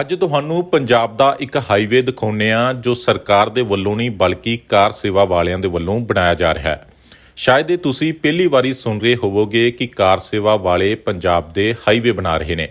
ਅੱਜ ਤੁਹਾਨੂੰ ਪੰਜਾਬ ਦਾ ਇੱਕ ਹਾਈਵੇ ਦਿਖਾਉਂਦੇ ਆ ਜੋ ਸਰਕਾਰ ਦੇ ਵੱਲੋਂ ਨਹੀਂ, ਬਲਕਿ ਕਾਰ ਸੇਵਾ ਵਾਲਿਆਂ ਦੇ ਵੱਲੋਂ ਬਣਾਇਆ ਜਾ ਰਿਹਾ ਹੈ। ਸ਼ਾਇਦ ਇਹ ਤੁਸੀਂ ਪਹਿਲੀ ਵਾਰੀ ਸੁਣ ਰਹੇ ਹੋਵੋਗੇ ਕਿ ਕਾਰ ਸੇਵਾ ਵਾਲੇ ਪੰਜਾਬ ਦੇ ਹਾਈਵੇ ਬਣਾ ਰਹੇ ਨੇ।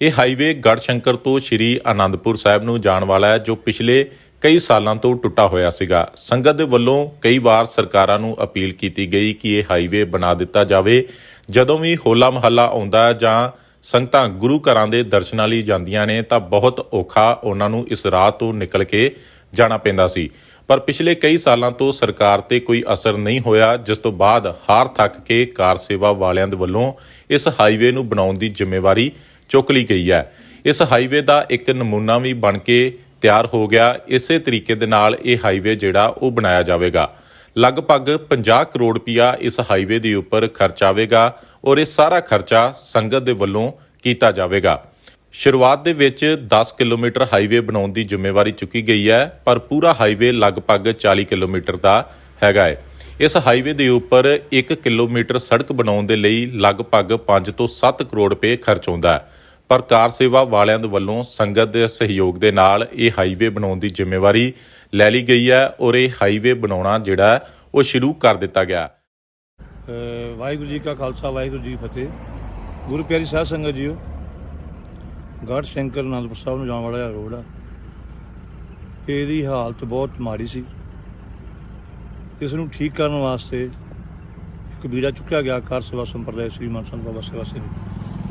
ਇਹ ਹਾਈਵੇ ਗੜਸ਼ੰਕਰ ਤੋਂ ਸ਼੍ਰੀ ਆਨੰਦਪੁਰ ਸਾਹਿਬ ਨੂੰ ਜਾਣ ਵਾਲਾ ਹੈ, ਜੋ ਪਿਛਲੇ ਕਈ ਸਾਲਾਂ ਤੋਂ ਟੁੱਟਾ ਹੋਇਆ ਸੀਗਾ। ਸੰਗਤ ਦੇ ਵੱਲੋਂ ਕਈ ਵਾਰ ਸਰਕਾਰਾਂ ਨੂੰ ਅਪੀਲ ਕੀਤੀ ਗਈ ਕਿ ਇਹ ਹਾਈਵੇ ਬਣਾ ਦਿੱਤਾ ਜਾਵੇ। ਜਦੋਂ ਵੀ ਹੋਲਾ ਮਹੱਲਾ ਆਉਂਦਾ ਜਾਂ ਸੰਗਤਾਂ ਗੁਰੂ ਘਰਾਂ ਦੇ ਦਰਸ਼ਨਾਂ ਲਈ ਜਾਂਦੀਆਂ ਨੇ ਤਾਂ ਬਹੁਤ ਔਖਾ ਉਹਨਾਂ ਨੂੰ ਇਸ ਰਾਹ ਤੋਂ ਨਿਕਲ ਕੇ ਜਾਣਾ ਪੈਂਦਾ ਸੀ। ਪਰ ਪਿਛਲੇ ਕਈ ਸਾਲਾਂ ਤੋਂ ਸਰਕਾਰ ਤੇ ਕੋਈ ਅਸਰ ਨਹੀਂ ਹੋਇਆ, ਜਿਸ ਤੋਂ ਬਾਅਦ ਹਾਰ ਥੱਕ ਕੇ ਕਾਰ ਸੇਵਾ ਵਾਲਿਆਂ ਦੇ ਵੱਲੋਂ ਇਸ ਹਾਈਵੇ ਨੂੰ ਬਣਾਉਣ ਦੀ ਜ਼ਿੰਮੇਵਾਰੀ ਚੁੱਕ ਲਈ ਗਈ ਹੈ। ਇਸ ਹਾਈਵੇ ਦਾ ਇੱਕ ਨਮੂਨਾ ਵੀ ਬਣ ਕੇ ਤਿਆਰ ਹੋ ਗਿਆ। ਇਸੇ ਤਰੀਕੇ ਦੇ ਨਾਲ ਇਹ ਹਾਈਵੇ ਜਿਹੜਾ ਉਹ ਬਣਾਇਆ ਜਾਵੇਗਾ। ਲਗਭਗ 50 ਕਰੋੜ ਰੁਪਇਆ ਇਸ ਹਾਈਵੇ ਦੇ ਉੱਪਰ ਖਰਚ ਆਵੇਗਾ ਔਰ ਇਹ ਸਾਰਾ ਖਰਚਾ ਸੰਗਤ ਦੇ ਵੱਲੋਂ ਕੀਤਾ ਜਾਵੇਗਾ। ਸ਼ੁਰੂਆਤ ਦੇ ਵਿੱਚ 10 ਕਿਲੋਮੀਟਰ ਹਾਈਵੇ ਬਣਾਉਣ ਦੀ ਜ਼ਿੰਮੇਵਾਰੀ ਚੁੱਕੀ ਗਈ ਹੈ, ਪਰ ਪੂਰਾ ਹਾਈਵੇ ਲਗਭਗ 40 ਕਿਲੋਮੀਟਰ ਦਾ ਹੈਗਾ ਹੈ। ਇਸ ਹਾਈਵੇ ਦੇ ਉੱਪਰ 1 ਕਿਲੋਮੀਟਰ ਸੜਕ ਬਣਾਉਣ ਦੇ ਲਈ ਲਗਭਗ 5 ਤੋਂ 7 ਕਰੋੜ ਰੁਪਏ ਖਰਚ ਆਉਂਦਾ ਹੈ। ਪਰ ਕਾਰ ਸੇਵਾ ਵਾਲਿਆਂ ਦੇ ਵੱਲੋਂ ਸੰਗਤ ਦੇ ਸਹਿਯੋਗ ਦੇ ਨਾਲ ਇਹ ਹਾਈਵੇ ਬਣਾਉਣ ਦੀ ਜ਼ਿੰਮੇਵਾਰੀ ਲੈ ਲਈ ਗਈ ਹੈ ਔਰ ਇਹ ਹਾਈਵੇ ਬਣਾਉਣਾ ਜਿਹੜਾ ਉਹ ਸ਼ੁਰੂ ਕਰ ਦਿੱਤਾ ਗਿਆ। ਅ, ਵਾਹਿਗੁਰੂ ਜੀ ਕਾ ਖਾਲਸਾ ਵਾਹਿਗੁਰੂ ਜੀ ਕੀ ਫਤਿਹ। ਗੁਰੂ ਪਿਆਰੀ ਸਾਧ ਸੰਗਤ ਜੀਓ ਗੜ੍ਹ ਸ਼ੰਕਰ ਅਨੰਦਪੁਰ ਸਾਹਿਬ ਨੂੰ ਜਾਣ ਵਾਲਾ ਇਹ ਰੋਡ ਆ। ਇਹਦੀ ਹਾਲਤ ਬਹੁਤ ਮਾੜੀ ਸੀ। ਇਸ ਨੂੰ ਠੀਕ ਕਰਨ ਵਾਸਤੇ ਇੱਕ ਬੀੜਾ ਚੁੱਕਿਆ ਗਿਆ ਕਾਰ ਸੇਵਾ ਸੰਪਰਦਾਇ ਸ੍ਰੀ ਮਾਨ ਸੰਤ ਬਾਬਾ ਸੇਵਾ ਸਿੰਘ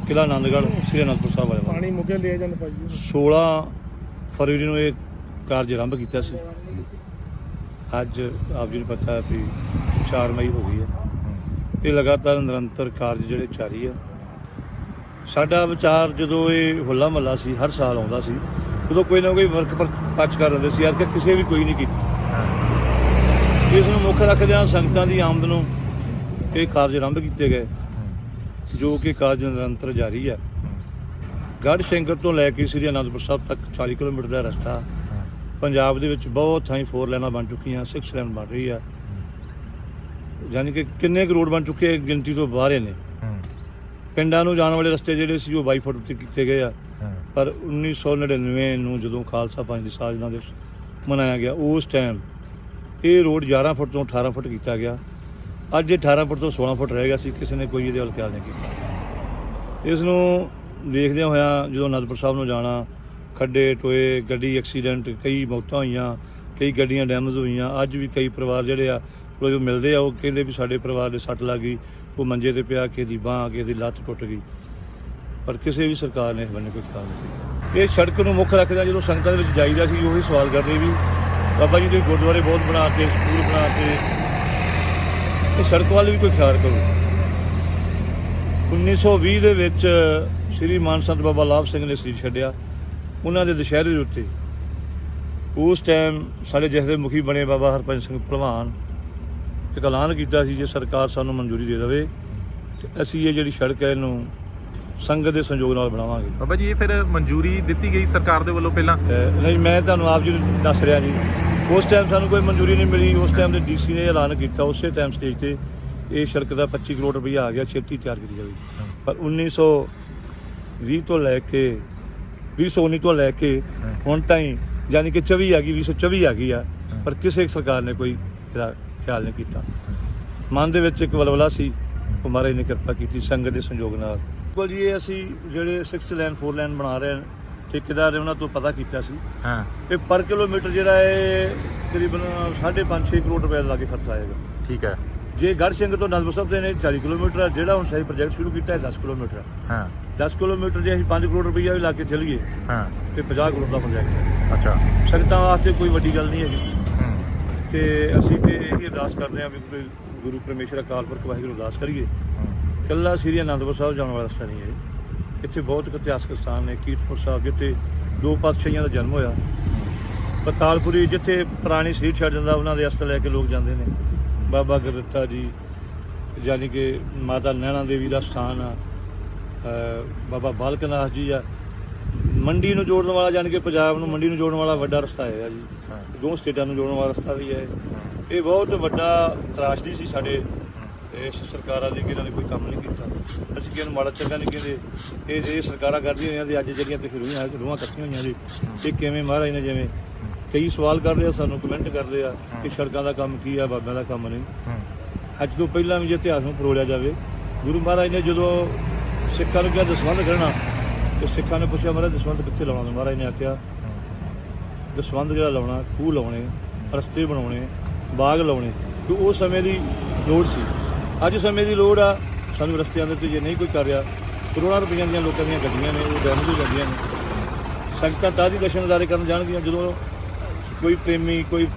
ਕਿਲਾ ਆਨੰਦਗੜ੍ਹ ਸ੍ਰੀ ਅਨੰਦਪੁਰ ਸਾਹਿਬ ਵਾਲੇ ਪਾਣੀ ਮੁੱਕੇ ਲੈ ਜਾਂਦੇ ਭਾਜੀ 16 ਫਰਵਰੀ ਨੂੰ ਇਹ ਕਾਰਜ ਆਰੰਭ ਕੀਤਾ ਸੀ। ਅੱਜ ਆਪ ਜੀ ਨੂੰ ਪਤਾ ਹੈ ਵੀ 4 ਮਈ ਹੋ ਗਈ ਹੈ। ਇਹ ਲਗਾਤਾਰ ਨਿਰੰਤਰ ਕਾਰਜ ਜਿਹੜੇ ਜਾਰੀ ਆ। ਸਾਡਾ ਵਿਚਾਰ ਜਦੋਂ ਇਹ ਹੁੱਲਾ ਮਹੱਲਾ ਸੀ, ਹਰ ਸਾਲ ਆਉਂਦਾ ਸੀ, ਉਦੋਂ ਕੋਈ ਨਾ ਕੋਈ ਵਰਕ ਪਰ ਪੱਚ ਕਰ ਦਿੰਦੇ ਸੀ ਅੱਜ ਤੱਕ ਕਿਸੇ ਵੀ ਕੋਈ ਨਹੀਂ ਕੀਤੀ। ਇਸ ਨੂੰ ਮੁੱਖ ਰੱਖਦਿਆਂ ਸੰਗਤਾਂ ਦੀ ਆਮਦ ਨੂੰ ਇਹ ਕਾਰਜ ਆਰੰਭ ਕੀਤੇ ਗਏ, ਜੋ ਕਿ ਕਾਰਜ ਨਿਰੰਤਰ ਜਾਰੀ ਹੈ ਗੜ੍ਹ ਸ਼ੰਕਰ ਤੋਂ ਲੈ ਕੇ ਸ੍ਰੀ ਅਨੰਦਪੁਰ ਸਾਹਿਬ ਤੱਕ 40 ਕਿਲੋਮੀਟਰ ਦਾ ਰਸਤਾ ਪੰਜਾਬ ਦੇ ਵਿੱਚ ਬਹੁਤ ਥਾਈਂ ਫੋਰ ਲਾਈਨਾਂ ਬਣ ਚੁੱਕੀਆਂ 6 ਲਾਈਨ ਬਣ ਰਹੀ ਆ। ਯਾਨੀ ਕਿ ਕਿੰਨੇ ਕੁ ਰੋਡ ਬਣ ਚੁੱਕੇ ਗਿਣਤੀ ਤੋਂ ਬਾਹਰ ਨੇ। ਪਿੰਡਾਂ ਨੂੰ ਜਾਣ ਵਾਲੇ ਰਸਤੇ ਜਿਹੜੇ ਸੀ ਉਹ 22 ਫੁੱਟ ਉੱਤੇ ਕੀਤੇ ਗਏ ਆ। ਪਰ 1999 ਨੂੰ ਜਦੋਂ ਖਾਲਸਾ ਪੰਜ ਦੀ ਸਾਜਨਾ ਦਿਵਸ ਮਨਾਇਆ ਗਿਆ ਉਸ ਟਾਈਮ ਇਹ ਰੋਡ 11 ਫੁੱਟ ਤੋਂ 18 ਫੁੱਟ ਕੀਤਾ ਗਿਆ। ਅੱਜ ਇਹ 18 ਫੁੱਟ ਤੋਂ 16 ਫੁੱਟ ਰਹਿ ਗਿਆ ਸੀ ਕਿਸੇ ਨੇ ਕੋਈ ਇਹਦੇ ਵੱਲ ਖਿਆਲ ਨਹੀਂ ਕੀਤਾ। ਇਸ ਨੂੰ ਦੇਖਦਿਆਂ ਹੋਇਆਂ ਜਦੋਂ ਅਨੰਦਪੁਰ ਸਾਹਿਬ ਨੂੰ ਜਾਣਾ ਖੱਡੇ ਟੋਏ, ਗੱਡੀ ਐਕਸੀਡੈਂਟ ਕਈ ਮੌਤਾਂ ਹੋਈਆਂ, ਕਈ ਗੱਡੀਆਂ ਡੈਮੇਜ ਹੋਈਆਂ। ਅੱਜ ਵੀ ਕਈ ਪਰਿਵਾਰ ਜਿਹੜੇ ਆ, ਉਹ ਜੋ ਮਿਲਦੇ ਆ, ਉਹ ਕਹਿੰਦੇ ਵੀ ਸਾਡੇ ਪਰਿਵਾਰ ਦੇ ਸੱਟ ਲੱਗ ਗਈ, ਉਹ ਮੰਜੇ ਤੇ ਪਿਆ ਕੇ ਦੀ ਬਾਹ ਕੇ ਦੀ ਲੱਤ ਟੁੱਟ ਗਈ। ਪਰ ਕਿਸੇ ਵੀ ਸਰਕਾਰ ਨੇ ਇਸ ਬੰਨੇ ਕੋਈ ਖਿਆਲ ਨਹੀਂ ਇਹ ਸੜਕ ਨੂੰ ਮੁੱਖ ਰੱਖਦਾ ਜਦੋਂ ਸੰਗਤਾਂ ਦੇ ਵਿੱਚ ਜਾਈਦਾ ਸੀ, ਉਹੀ ਸਵਾਲ ਕਰਦੇ ਵੀ, ਬਾਬਾ ਜੀ ਤੁਸੀਂ ਗੁਰਦੁਆਰੇ ਬਹੁਤ ਬਣਾ ਕੇ, ਸਕੂਲ ਬਣਾ ਕੇ, ਇਹ ਸੜਕ ਵੱਲ ਵੀ ਕੋਈ ਖਿਆਲ ਕਰੋ। 1920 ਦੇ ਵਿੱਚ ਸ੍ਰੀ ਮਾਨ ਸੰਤ ਬਾਬਾ ਲਾਭ ਸਿੰਘ ਨੇ ਸਰੀਰ ਛੱਡਿਆ। ਉਹਨਾਂ ਦੇ ਦੁਸ਼ਹਿਰੇ ਦੇ ਉੱਤੇ। ਉਸ ਟਾਈਮ ਸਾਡੇ ਜਿਸ ਦੇ ਮੁਖੀ ਬਣੇ ਬਾਬਾ ਹਰਪੰਜ ਸਿੰਘ ਭਲਵਾਨ। ਇੱਕ ਐਲਾਨ ਕੀਤਾ ਸੀ ਜੇ ਸਰਕਾਰ ਸਾਨੂੰ ਮਨਜ਼ੂਰੀ ਦੇ ਦੇਵੇ ਤੇ ਅਸੀਂ ਇਹ ਜਿਹੜੀ ਸੜਕ ਹੈ ਇਹਨੂੰ ਸੰਗਤ ਦੇ ਸੰਯੋਗ ਨਾਲ ਬਣਾਵਾਂਗੇ। ਬਾਬਾ ਜੀ ਇਹ ਫਿਰ ਮਨਜ਼ੂਰੀ ਦਿੱਤੀ ਗਈ ਸਰਕਾਰ ਦੇ ਵੱਲੋਂ ਪਹਿਲਾਂ? ਨਹੀਂ ਮੈਂ ਤੁਹਾਨੂੰ ਆਪ ਜੀ ਨੂੰ ਦੱਸ ਰਿਹਾ ਜੀ। ਉਸ ਟਾਈਮ ਸਾਨੂੰ ਕੋਈ ਮਨਜ਼ੂਰੀ ਨਹੀਂ ਮਿਲੀ। ਉਸ ਟਾਈਮ ਦੇ ਡੀਸੀ ਨੇ ਐਲਾਨ ਕੀਤਾ। ਉਸੇ ਟਾਈਮ ਸਟੇਜ ਤੇ ਇਹ ਸੜਕ ਦਾ 25 ਕਰੋੜ ਰੁਪਈਆ ਆ ਗਿਆ। ਛੇਤੀ ਤਿਆਰ ਕੀਤੀ ਜਾਵੇ। ਪਰ 1920 ਤੋਂ ਲੈ ਕੇ 2019 ਤੋਂ ਲੈ ਕੇ ਹੁਣ ਤਾਈਂ ਯਾਨੀ ਕਿ 24 ਆ ਗਈ 2024 ਆ ਗਈ ਆ ਪਰ ਕਿਸੇ ਸਰਕਾਰ ਨੇ ਕੋਈ ਇਹਦਾ ਖਿਆਲ ਨਹੀਂ ਕੀਤਾ। ਮਨ ਦੇ ਵਿੱਚ ਇੱਕ ਵਲਵਲਾ ਸੀ ਉਹ ਮਹਾਰਾਜ ਨੇ ਕਿਰਪਾ ਕੀਤੀ ਸੰਗਤ ਦੇ ਸੰਯੋਗ ਨਾਲ। ਬਿਲਕੁਲ ਜੀ ਇਹ ਅਸੀਂ ਜਿਹੜੇ 6 ਲਾਈਨ 4 ਲਾਈਨ ਬਣਾ ਰਹੇ ਹਾਂ ਠੇਕੇਦਾਰ ਨੇ ਉਹਨਾਂ ਤੋਂ ਪਤਾ ਕੀਤਾ ਸੀ। ਹਾਂ। ਇਹ ਪਰ ਕਿਲੋਮੀਟਰ ਜਿਹੜਾ ਹੈ ਤਕਰੀਬਨ 5.5 6 ਕਰੋੜ ਰੁਪਏ ਦਾ ਲਾਗੇ ਖਰਚ ਆਏਗਾ। ਠੀਕ ਹੈ। ਜੇ ਗੜ੍ਹ ਸਿੰਘ ਤੋਂ ਅਨੰਦਪੁਰ ਸਾਹਿਬ ਦੇ ਨੇ 40 ਕਿਲੋਮੀਟਰ ਆ ਜਿਹੜਾ ਹੁਣ ਸਹੀ ਪ੍ਰੋਜੈਕਟ ਸ਼ੁਰੂ ਕੀਤਾ ਹੈ 10 ਕਿਲੋਮੀਟਰ। ਹਾਂ। 10 ਕਿਲੋਮੀਟਰ ਜੇ ਅਸੀਂ 5 ਕਰੋੜ ਰੁਪਈਆ ਵੀ ਲਾ ਕੇ ਚੱਲੀਏ ਹਾਂ। ਤੇ 50 ਕਰੋੜ ਦਾ ਪ੍ਰੋਜੈਕਟ ਹੈ ਅੱਛਾ। ਸੰਗਤਾਂ ਵਾਸਤੇ ਕੋਈ ਵੱਡੀ ਗੱਲ ਨਹੀਂ ਹੈਗੀ। ਤੇ ਅਸੀਂ ਤੇ ਇਹ ਅਰਦਾਸ ਕਰਦੇ ਹਾਂ ਵੀ ਕੋਈ ਗੁਰੂ ਪਰਮੇਸ਼ਰ ਅਕਾਲ ਪੁਰਖ ਵਾਹਿਗੁਰੂ ਅਰਦਾਸ ਕਰੀਏ। ਕੱਲਾ ਸ੍ਰੀ ਅਨੰਦਪੁਰ ਸਾਹਿਬ ਜਾਣ ਵਾਲਾ ਰਸਤਾ ਨਹੀਂ ਹੈ। ਇੱਥੇ ਬਹੁਤ ਇਤਿਹਾਸਕ ਸਥਾਨ ਨੇ ਕੀਰਤਪੁਰ ਸਾਹਿਬ ਜਿੱਥੇ ਦੋ ਪਾਤਸ਼ਾਹੀਆਂ ਦਾ ਜਨਮ ਹੋਇਆ। ਪਤਾਲਪੁਰੀ ਜਿੱਥੇ ਪੁਰਾਣੀ ਸੀਟ ਛੱਡ ਜਾਂਦਾ ਉਹਨਾਂ ਦੇ ਅਸਤ ਲੈ ਕੇ ਲੋਕ ਜਾਂਦੇ ਨੇ। ਬਾਬਾ ਗੁਰਦਿੱਤਾ ਜੀ ਯਾਨੀ ਕਿ ਮਾਤਾ ਨੈਣਾ ਦੇਵੀ ਦਾ ਸਥਾਨ ਆ। ਬਾਬਾ ਬਾਲਕਨਾਥ ਜੀ ਆ। ਮੰਡੀ ਨੂੰ ਜੋੜਨ ਵਾਲਾ ਯਾਨੀ ਕਿ ਪੰਜਾਬ ਨੂੰ ਮੰਡੀ ਨੂੰ ਜੋੜਨ ਵਾਲਾ ਵੱਡਾ ਰਸਤਾ ਹੈ ਜੀ। ਦੋ ਸਟੇਟਾਂ ਨੂੰ ਜੋੜਨ ਵਾਲਾ ਰਸਤਾ ਵੀ ਹੈ। ਇਹ ਬਹੁਤ ਵੱਡਾ ਤਰਾਸ਼ਦੀ ਸੀ ਸਾਡੇ ਇਸ ਸਰਕਾਰਾਂ ਦੀ ਇਹਨਾਂ ਨੇ ਕੋਈ ਕੰਮ ਨਹੀਂ ਕੀਤਾ। ਅਸੀਂ ਕਿਹਨੂੰ ਮਾੜਾ ਚੰਗਾ ਨਹੀਂ ਕਹਿੰਦੇ। ਇਹ ਇਹ ਸਰਕਾਰਾਂ ਕਰਦੀਆਂ ਹੋਈਆਂ ਤੇ ਅੱਜ ਜਿਹੜੀਆਂ ਤੁਸੀਂ ਰੂਹਾਂ ਰੂਹਾਂ ਇਕੱਠੀਆਂ ਹੋਈਆਂ ਜੀ। ਇਹ ਕਿਵੇਂ ਮਹਾਰਾਜ ਨੇ ਜਿਵੇਂ ਕਈ ਸਵਾਲ ਕਰ ਰਹੇ ਆ ਸਾਨੂੰ ਕਮੈਂਟ ਕਰਦੇ ਆ ਕਿ ਸੜਕਾਂ ਦਾ ਕੰਮ ਕੀ ਆ ਬਾਬਿਆਂ ਦਾ ਕੰਮ ਨਹੀਂ। ਅੱਜ ਤੋਂ ਪਹਿਲਾਂ ਵੀ ਜੇ ਇਤਿਹਾਸ ਨੂੰ ਫਰੋਲਿਆ ਜਾਵੇ ਗੁਰੂ ਮਹਾਰਾਜ ਨੇ ਜਦੋਂ ਸਿੱਖਾਂ ਨੂੰ ਕਿਹਾ ਦਸਵੰਧ ਕਰਨਾ ਤੇ ਸਿੱਖਾਂ ਨੇ ਪੁੱਛਿਆ, ਮਹਾਰਾਜ ਦਸਵੰਧ ਕਿੱਥੇ ਲਾਉਣਾ? ਤੇ ਮਹਾਰਾਜ ਨੇ ਆਖਿਆ ਦਸਵੰਧ ਜਿਹੜਾ ਲਾਉਣਾ, ਖੂਹ ਲਾਉਣੇ, ਰਸਤੇ ਬਣਾਉਣੇ, ਬਾਗ ਲਾਉਣੇ। ਕਿ ਉਸ ਸਮੇਂ ਦੀ ਲੋੜ ਸੀ। ਅੱਜ ਸਮੇਂ ਦੀ ਲੋੜ ਆ, ਸਾਨੂੰ ਰਸਤਿਆਂ ਦੇ ਉੱਤੇ ਜੇ ਨਹੀਂ ਕੋਈ ਕਰ ਰਿਹਾ, ਕਰੋੜਾਂ ਰੁਪਈਆਂ ਦੀਆਂ ਲੋਕਾਂ ਦੀਆਂ ਗੱਡੀਆਂ ਨੇ, ਉਹ ਡੈਮੇਜ ਹੋ ਜਾਂਦੀਆਂ ਨੇ। ਸੰਗਤਾਂ ਤਾਂ ਦੀ ਦਰਸ਼ਨ ਨਜ਼ਾਰੇ ਕਰਨ ਜਾਣਗੀਆਂ, ਜਦੋਂ ਕੋਈ ਪ੍ਰੇਮੀ, ਕੋਈ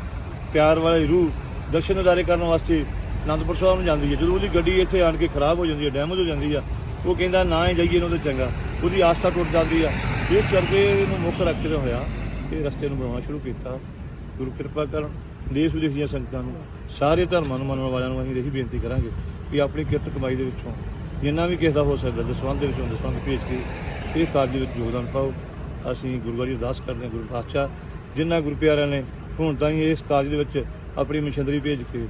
ਪਿਆਰ ਵਾਲੀ ਰੂਹ ਦਰਸ਼ਨ ਉਦਾਰੇ ਕਰਨ ਵਾਸਤੇ ਅਨੰਦਪੁਰ ਸਾਹਿਬ ਨੂੰ ਜਾਂਦੀ ਹੈ। ਜਦੋਂ ਉਹਦੀ ਗੱਡੀ ਇੱਥੇ ਆਣ ਕੇ ਖਰਾਬ ਹੋ ਜਾਂਦੀ ਹੈ ਡੈਮੇਜ ਹੋ ਜਾਂਦੀ ਆ ਉਹ ਕਹਿੰਦਾ, ਨਾ ਹੀ ਜਾਈਏ ਇਹਨੂੰ ਤਾਂ ਚੰਗਾ। ਉਹਦੀ ਆਸਥਾ ਟੁੱਟ ਜਾਂਦੀ ਆ। ਇਸ ਕਰਕੇ ਇਹਨੂੰ ਮੁੱਖ ਰੱਖਦੇ ਹੋਇਆ ਇਹ ਰਸਤੇ ਨੂੰ ਬਣਾਉਣਾ ਸ਼ੁਰੂ ਕੀਤਾ। ਗੁਰੂ ਕਿਰਪਾ ਕਰਨ, ਦੇਸ਼ ਵਿਦੇਸ਼ ਦੀਆਂ ਸੰਗਤਾਂ ਨੂੰ, ਸਾਰੇ ਧਰਮਾਂ ਨੂੰ ਮੰਨਣ ਵਾਲਿਆਂ ਨੂੰ ਅਸੀਂ ਇਹੀ ਬੇਨਤੀ ਕਰਾਂਗੇ ਕਿ ਆਪਣੀ ਕਿਰਤ ਕਮਾਈ ਦੇ ਵਿੱਚੋਂ ਜਿੰਨਾ ਵੀ ਕਿਸੇ ਦਾ ਹੋ ਸਕਦਾ ਦਸਵੰਧ ਦੇ ਵਿੱਚੋਂ ਦਸਵੰਧ ਭੇਜ ਕੇ ਇਹ ਕਾਰਜ ਦੇ ਵਿੱਚ ਯੋਗਦਾਨ ਪਾਓ। ਅਸੀਂ ਗੁਰਵਾਰੀ ਅਰਦਾਸ ਕਰਦੇ ਹਾਂ, ਗੁਰੂ ਪਾਤਸ਼ਾਹ ਜਿਨ੍ਹਾਂ ਗੁਰੂ ਪਿਆਰਿਆਂ ਨੇ ਹੁਣ ਤਾਂ ਹੀ ਇਸ ਕਾਰਜ ਦੇ ਵਿੱਚ ਆਪਣੀ ਮਸ਼ੀਨਰੀ ਭੇਜ ਕੇ,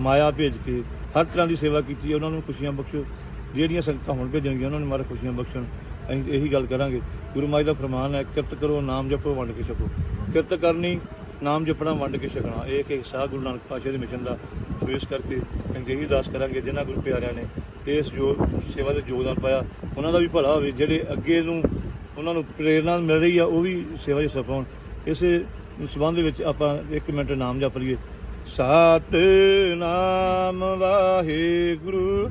ਮਾਇਆ ਭੇਜ ਕੇ, ਹਰ ਤਰ੍ਹਾਂ ਦੀ ਸੇਵਾ ਕੀਤੀ ਉਹਨਾਂ ਨੂੰ ਖੁਸ਼ੀਆਂ ਬਖਸ਼ੋ। ਜਿਹੜੀਆਂ ਸੰਗਤਾਂ ਹੁਣ ਭੇਜਣਗੀਆਂ, ਉਹਨਾਂ ਨੂੰ ਮਾਰੇ ਖੁਸ਼ੀਆਂ ਬਖਸ਼ਣ। ਅਸੀਂ ਇਹੀ ਗੱਲ ਕਰਾਂਗੇ, ਗੁਰੂ ਮਾਈ ਦਾ ਫਰਮਾਨ ਹੈ, ਕਿਰਤ ਕਰੋ, ਨਾਮ ਜਪੋ, ਵੰਡ ਕੇ ਛਕੋ। ਕਿਰਤ ਕਰਨੀ, ਨਾਮ ਜਪਣਾ, ਵੰਡ ਕੇ ਛਕਣਾ, ਇਹ ਕਿ ਸਾਹ ਗੁਰੂ ਨਾਨਕ ਪਾਤਸ਼ਾਹ ਦੇ ਮਿਸ਼ਨ ਦਾ ਸੋ ਇਸ ਕਰਕੇ ਅਸੀਂ ਇਹੀ ਅਰਦਾਸ ਕਰਾਂਗੇ, ਜਿਨ੍ਹਾਂ ਗੁਰੂ ਪਿਆਰਿਆਂ ਨੇ ਇਸ ਜੋ ਸੇਵਾ ਦੇ ਯੋਗਦਾਨ ਪਾਇਆ, ਉਹਨਾਂ ਦਾ ਵੀ ਭਲਾ ਹੋਵੇ, ਜਿਹੜੇ ਅੱਗੇ ਨੂੰ ਉਹਨਾਂ ਨੂੰ ਪ੍ਰੇਰਣਾ ਮਿਲ ਰਹੀ ਆ, ਉਹ ਵੀ ਸੇਵਾ 'ਚ ਸਫਲ ਹੋਣ। ਇਸੇ ਸਬੰਧ ਵਿੱਚ ਆਪਾਂ ਇੱਕ ਮਿੰਟ ਨਾਮ ਜਪ ਲਈਏ। ਸਤ ਨਾਮ ਵਾਹਿਗੁਰੂ।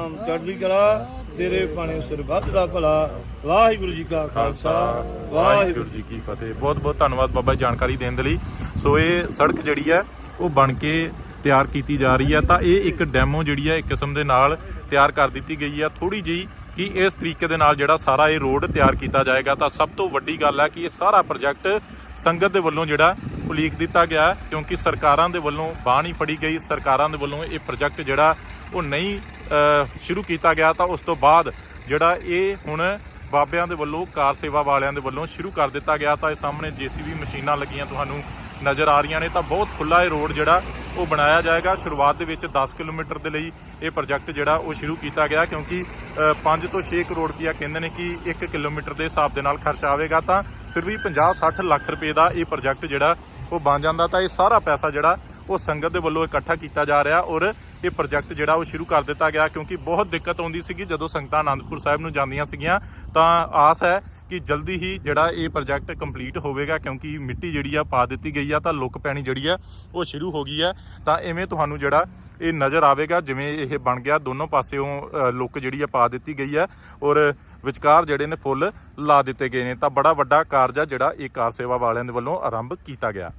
ਨਾਮ ਚੜ੍ਹਦੀ ਕਲਾ, ਤੇਰੇ ਪਾਣੇ ਸਰਬੱਤ ਦਾ ਭਲਾ। ਵਾਹਿਗੁਰੂ ਜੀ ਕਾ ਖਾਲਸਾ, ਵਾਹਿਗੁਰੂ ਜੀ ਕੀ ਫਤਿਹ। ਬਹੁਤ ਬਹੁਤ ਧੰਨਵਾਦ ਬਾਬਾ ਜਾਣਕਾਰੀ ਦੇਣ ਦੇ ਲਈ। ਸੋ ਇਹ ਸੜਕ ਜਿਹੜੀ ਹੈ, ਉਹ ਬਣ ਕੇ ਤਿਆਰ ਕੀਤੀ ਜਾ ਰਹੀ ਹੈ। ਤਾਂ ਇਹ ਇੱਕ ਡੈਮੋ ਜਿਹੜੀ ਹੈ, ਇੱਕ ਕਿਸਮ ਦੇ ਨਾਲ ਤਿਆਰ ਕਰ ਦਿੱਤੀ ਗਈ ਹੈ। ਥੋੜੀ ਜਿਹੀ ਕਿ ਇਸ ਤਰੀਕੇ ਦੇ ਨਾਲ ਜਿਹੜਾ ਸਾਰਾ ਇਹ ਰੋਡ ਤਿਆਰ ਕੀਤਾ ਜਾਏਗਾ, ਤਾਂ ਸਭ ਤੋਂ ਵੱਡੀ ਗੱਲ ਹੈ ਕਿ ਇਹ ਸਾਰਾ ਪ੍ਰੋਜੈਕਟ ਸੰਗਤ ਦੇ ਵੱਲੋਂ ਜਿਹੜਾ ਉਲੀਕ ਦਿੱਤਾ ਗਿਆ ਕਿਉਂਕਿ ਸਰਕਾਰਾਂ ਦੇ ਵੱਲੋਂ ਬਾਹ ਨਹੀਂ ਫੜੀ ਗਈ। ਸਰਕਾਰਾਂ ਦੇ ਵੱਲੋਂ ਇਹ ਪ੍ਰੋਜੈਕਟ ਜਿਹੜਾ, ਉਹ ਨਹੀਂ ਸ਼ੁਰੂ ਕੀਤਾ ਗਿਆ ਤਾਂ ਉਸ ਤੋਂ ਬਾਅਦ ਜਿਹੜਾ ਇਹ ਹੁਣ ਬਾਬਿਆਂ ਦੇ ਵੱਲੋਂ ਕਾਰ ਸੇਵਾ ਵਾਲਿਆਂ ਦੇ ਵੱਲੋਂ ਸ਼ੁਰੂ ਕਰ ਦਿੱਤਾ ਗਿਆ ਤਾਂ ਇਹ ਸਾਹਮਣੇ ਜੀਸੀਬੀ ਮਸ਼ੀਨਾਂ ਲੱਗੀਆਂ ਤੁਹਾਨੂੰ ਨਜ਼ਰ ਆ ਰਹੀਆਂ ਨੇ ਤਾਂ ਬਹੁਤ ਖੁੱਲਾ ਇਹ ਰੋਡ ਜਿਹੜਾ ਉਹ ਬਣਾਇਆ ਜਾਏਗਾ। ਸ਼ੁਰੂਆਤ ਦੇ ਵਿੱਚ 10 ਕਿਲੋਮੀਟਰ ਦੇ ਲਈ ਇਹ ਪ੍ਰੋਜੈਕਟ ਜਿਹੜਾ ਉਹ ਸ਼ੁਰੂ ਕੀਤਾ ਗਿਆ ਕਿਉਂਕਿ 5 ਤੋਂ 6 ਕਰੋੜ ਰੁਪਇਆ ਕਹਿੰਦੇ ਨੇ ਕਿ 1 ਕਿਲੋਮੀਟਰ ਦੇ ਹਿਸਾਬ ਦੇ ਨਾਲ ਖਰਚਾ ਆਵੇਗਾ ਤਾਂ ਫਿਰ ਵੀ 50-60 ਲੱਖ ਰੁਪਏ ਦਾ ਇਹ ਪ੍ਰੋਜੈਕਟ ਜਿਹੜਾ ਉਹ ਬਣ ਜਾਂਦਾ ਤਾਂ ਇਹ ਸਾਰਾ ਪੈਸਾ ਜਿਹੜਾ ਉਹ ਸੰਗਤ ਦੇ ਵੱਲੋਂ ਇਕੱਠਾ ਕੀਤਾ ਜਾ ਰਿਹਾ ਔਰ ਇਹ ਪ੍ਰੋਜੈਕਟ ਜਿਹੜਾ ਉਹ ਸ਼ੁਰੂ ਕਰ ਦਿੱਤਾ ਗਿਆ ਕਿਉਂਕਿ ਬਹੁਤ ਦਿੱਕਤ ਆਉਂਦੀ ਸੀਗੀ ਜਦੋਂ ਸੰਗਤਾਂ ਆਨੰਦਪੁਰ ਸਾਹਿਬ ਨੂੰ ਜਾਂਦੀਆਂ ਸੀਗੀਆਂ, ਤਾਂ ਆਸ ਹੈ ਕਿ ਜਲਦੀ ਹੀ ਜਿਹੜਾ ਇਹ ਪ੍ਰੋਜੈਕਟ ਕੰਪਲੀਟ ਹੋਵੇਗਾ ਕਿਉਂਕਿ ਮਿੱਟੀ ਜਿਹੜੀ ਆ ਪਾ ਦਿੱਤੀ ਗਈ ਆ, ਤਾਂ ਲੁੱਕ ਪੈਣੀ ਜਿਹੜੀ ਆ ਉਹ ਸ਼ੁਰੂ ਹੋ ਗਈ ਹੈ ਤਾਂ ਐਵੇਂ ਤੁਹਾਨੂੰ ਜਿਹੜਾ ਇਹ ਨਜ਼ਰ ਆਵੇਗਾ, ਜਿਵੇਂ ਇਹ ਬਣ ਗਿਆ, ਦੋਨੋਂ ਪਾਸਿਓਂ ਲੁੱਕ ਜਿਹੜੀ ਆ ਪਾ ਦਿੱਤੀ ਗਈ ਹੈ ਔਰ ਵਿਚਕਾਰ ਜਿਹੜੇ ਨੇ ਫੁੱਲ ਲਾ ਦਿੱਤੇ ਗਏ ਨੇ। ਤਾਂ ਬੜਾ ਵੱਡਾ ਕਾਰਜ ਆ ਜਿਹੜਾ ਇਹ ਕਾਰ ਸੇਵਾ ਵਾਲਿਆਂ ਦੇ ਵੱਲੋਂ ਆਰੰਭ ਕੀਤਾ ਗਿਆ।